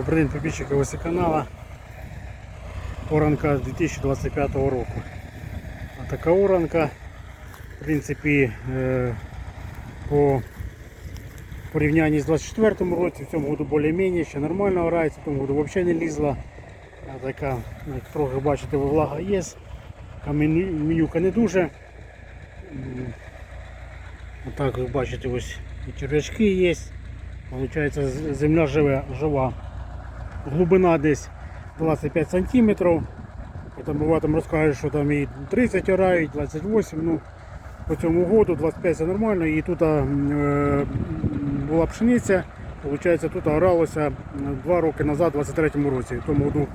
Добрий день, підписчики ось канала. Оранка 2025 року. А така оранка, в принципі, е, по порівнянні з 24 році, в цьому году більш-менш ще нормально грається, в тому году взагалі не лізла. А така, як трохи бачите, влага є, каменюка не дуже. М, Отак ви бачите, ось і черв'ячки є. Получається, земля живе, жива. Глибина десь 25 сантиметрів. Там буває там розкажуть, що там і 30 орають, 28. Ну, по цьому году 25 це нормально. І тут е, була пшениця. Получається, тут оралося 2 роки назад, у 23 році. В тому году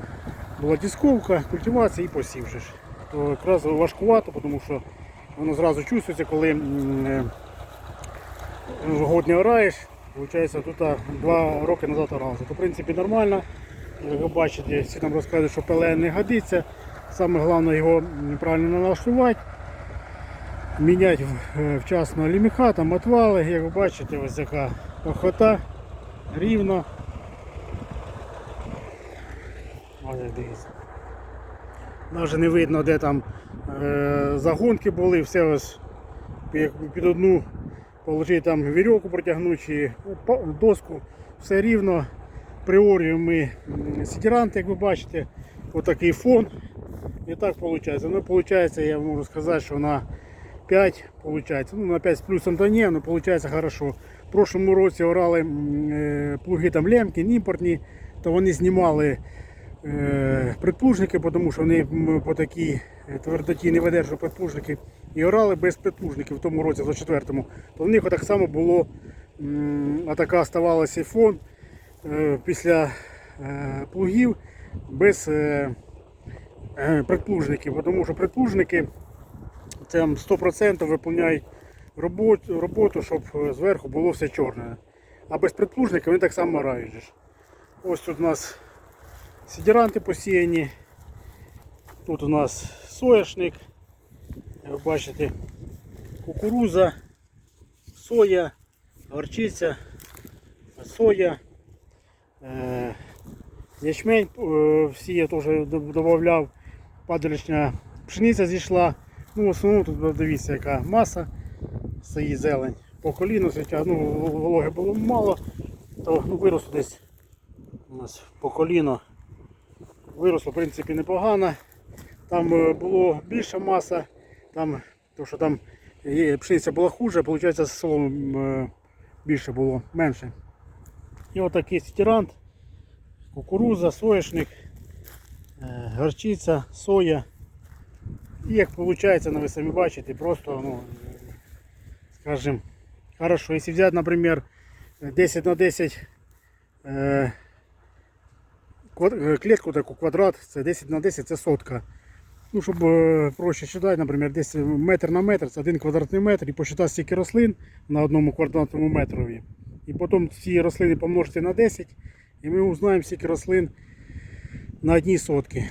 була дисковка, культивація і посів. же. То якраз важкувато, тому що воно зразу чувствується, коли е, годне ораєш. Получається, тут два роки назад орався. То в принципі нормально. Як ви бачите, всі там розказують, що ПЛН не годиться. Саме головне його правильно налаштувати. Міняти е, вчасно ліміха, там отвали, як ви бачите, ось яка охота, рівно. Ось дивіться. Навіть не видно, де там е, загонки були, все ось під одну положити там вірьовку протягнути доску, все рівно. Приорюємо ми м, сідіранти, як ви бачите, отакий фон. І так виходить. Ну, виходить, я можу сказати, що на 5 виходить. Ну, на 5 з плюсом то ні, але виходить хорошо. В прошлому році орали е, плуги там лемки, імпортні, то вони знімали предплужники, тому що вони по такій е, твердоті не видержують предплужники. І орали без предплужників в тому році, в 24-му, то в них так само було атака оставалася фон е, після е, плугів без е, е, предплужників, тому що предплужники там 100% виповняють роботу, роботу, щоб е, зверху було все чорне. А без предплужників вони так само рають. Ось тут у нас сідіранти посіяні. Тут у нас соняшник. Як ви бачите, кукуруза, соя, горчиця, соя, е, ячмень е, всі я теж додавав, падалічна пшениця зійшла. Ну, в основному тут дивіться, яка маса стоїть зелень. По коліну ну, вологи було мало, то ну, виросло десь у нас по коліно. Виросло, в принципі, непогано. Там е, було більша маса, там, то, що там пшениця була хуже, виходить, солом е, більше було, менше. І отакий стірант, кукуруза, соняшник, е, горчиця, соя. І як виходить, ну, ви самі бачите, просто, ну, скажем, хорошо. Якщо взяти, наприклад, 10 на 10 е, квад- е, клітку таку квадрат, це 10 на 10 це сотка. Ну, щоб е, проще считати, наприклад, десь метр на метр, це один квадратний метр, і посчитати стільки рослин на одному квадратному метрові. І потім ці рослини помножити на 10, і ми узнаємо стільки рослин на одній сотки.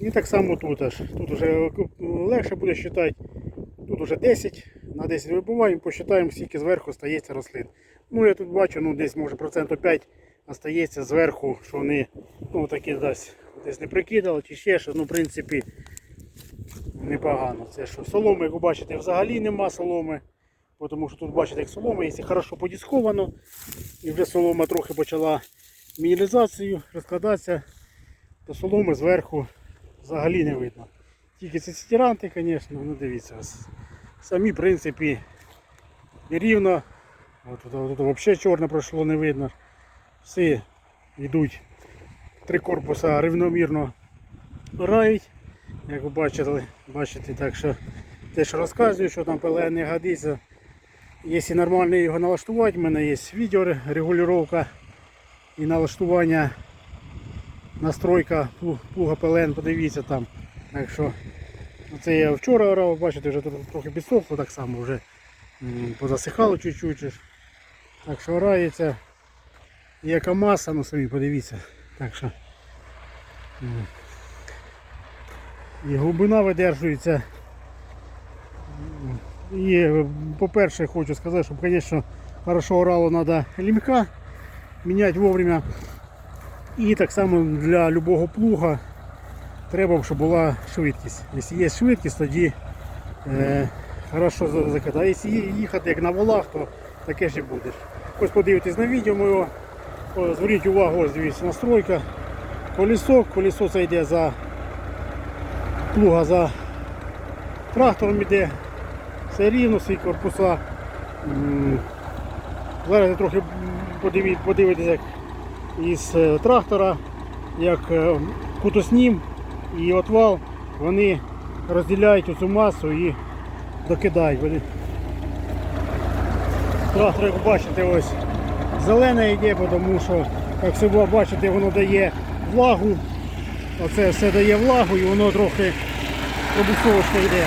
І так само тут аж. Тут вже легше буде считати. Тут вже 10 на 10 вибуваємо, посчитаємо, скільки зверху стається рослин. Ну я тут бачу, ну десь може проценту 5 остається зверху, що вони ну такі десь, десь не прикидали чи ще що, ну в принципі непогано. Це що соломи, як ви бачите, взагалі нема соломи. Тому що тут бачите, як солома, якщо хорошо подісковано, і вже солома трохи почала мінералізацію розкладатися, то соломи зверху взагалі не видно. Тільки це стиранти, звісно, ну дивіться. Самі в принципі і рівно. От тут, тут взагалі чорне пройшло, не видно. Всі йдуть три корпуса рівномірно рають. Як ви бачили, бачите, так що те, що розказую, що там ПЛН не годиться. Якщо нормально його налаштувати, в мене є відео регулювання і налаштування настройка плуга ПЛН, подивіться там. Так що це я вчора орав, бачите, вже тут трохи підсохло так само, вже позасихало чуть-чуть. Так що орається. Яка маса, ну самі подивіться. Так що і глибина видержується. І, е, по-перше, хочу сказати, щоб, звісно, хорошо орало треба лімка міняти вовремя. І так само для любого плуга треба, щоб була швидкість. Якщо є швидкість, тоді е, хорошо за- закидає. Якщо їхати як на валах, то таке ж і будеш. Ось подивитесь на відео моє. О, Зверніть увагу, ось дивіться, настройка. Колесо, колесо це йде за плуга за трактором іде. Все рівно, всі корпуса. Зараз я трохи подивитися як із е, трактора, як е, кутоснім і отвал, вони розділяють цю масу і докидають. Трактор, як бачите, ось зелене йде, тому що, як себе бачите, воно дає влагу. Оце все дає влагу і воно трохи пробуксовочка йде.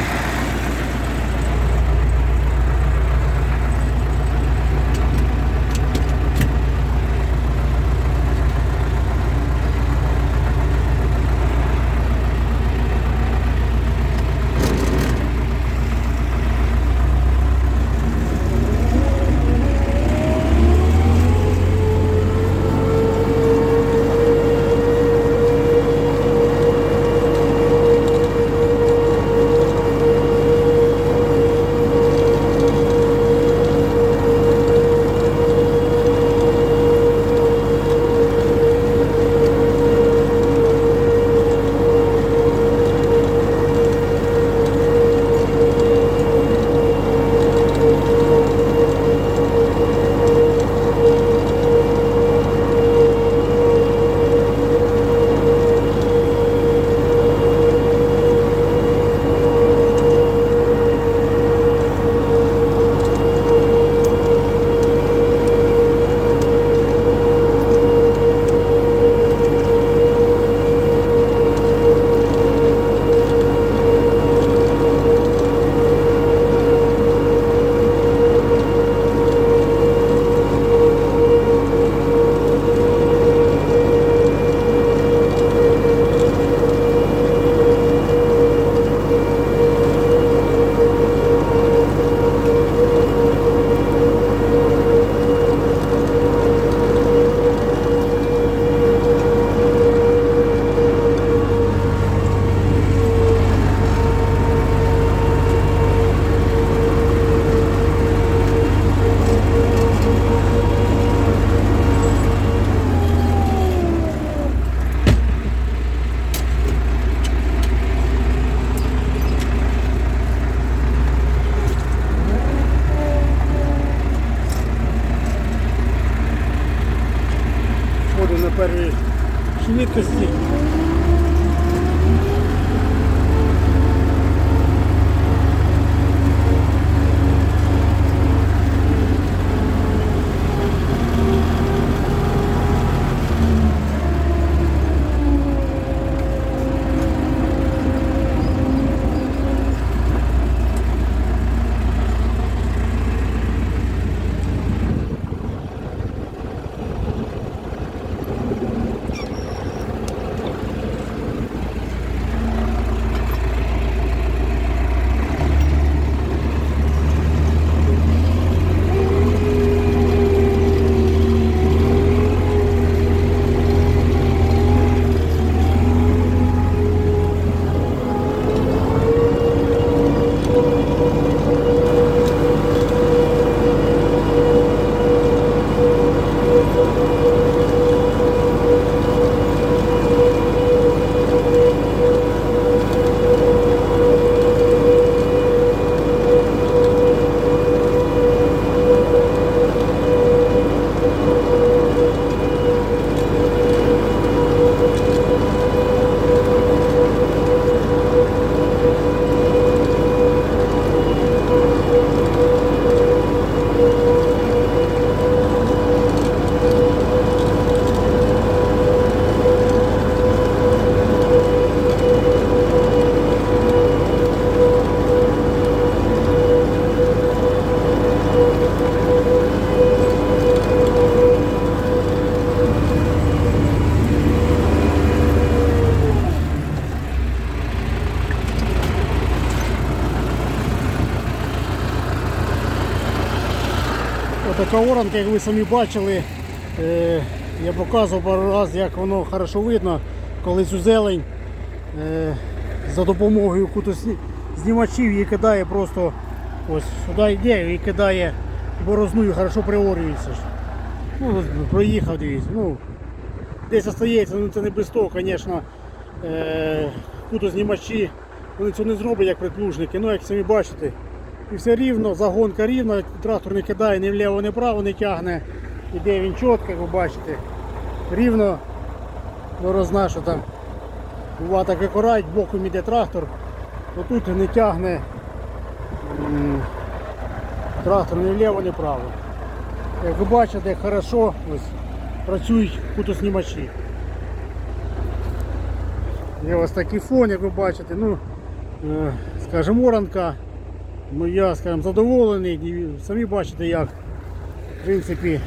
Отака оранка, як ви самі бачили, е, Я показував пару разів, як воно хорошо видно, коли цю зелень е, за допомогою знімачів її кидає просто ось сюди йде і кидає борозну і хорошо приорюється. Ну, проїхав, дивіться. Ну, десь остається, ну це не без того, звісно, е, знімачі, вони цього не зроблять як приплужники, ну як самі бачите. І все рівно, загонка рівна, трактор не кидає ні вліво, ні вправо, не тягне. Іде він чітко, як ви бачите. Рівно борозна, що там буває так акурат, боком іде трактор, то тут не тягне трактор ні вліво, ні вправо. Як ви бачите, хорошо ось, працюють кутоснімачі. Є ось такий фон, як ви бачите, ну, е, скажімо, оранка. Ну я скажімо, задоволений, самі бачите як. В принципі,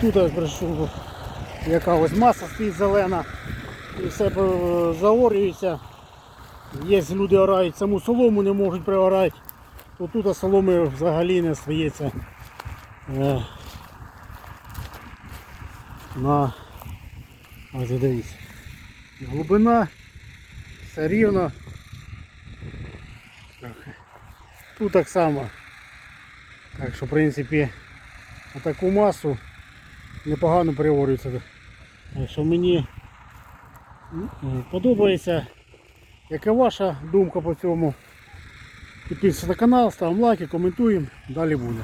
тут прийшов, яка ось маса стоїть зелена і все заорюється. Є люди орають, саму солому не можуть приорати, то тут соломи взагалі не стається. Е, на ось дивіться. Глибина все рівно. Так. Тут так само. Так що в принципі таку масу непогано приорюється. Так що мені подобається. Яка ваша думка по цьому? Підписуйтесь на канал, ставимо лайки, коментуємо, далі буде.